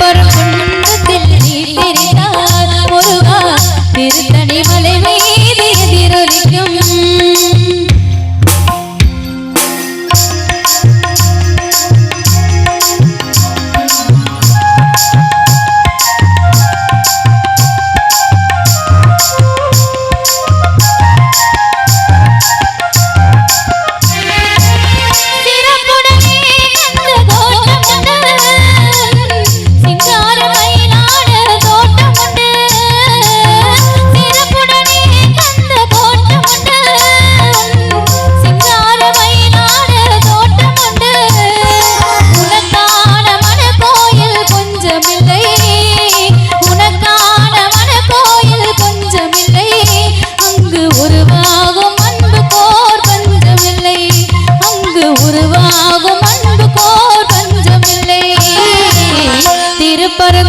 அம்பர குன்னத்தில்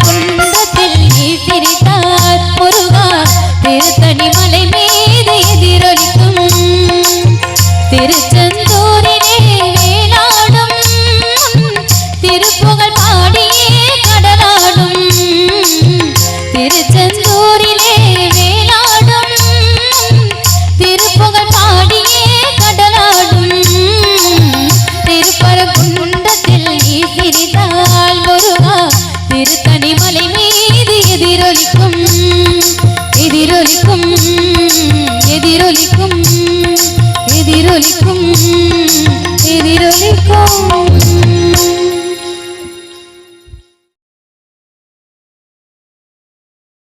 कुंड दिल की फिर திருத்தணி மலை மீது எதிரொலிக்கும் எதிரொலிக்கும் எதிரொலிக்கும் எதிரொலிக்கும் எதிரொலிக்கும்.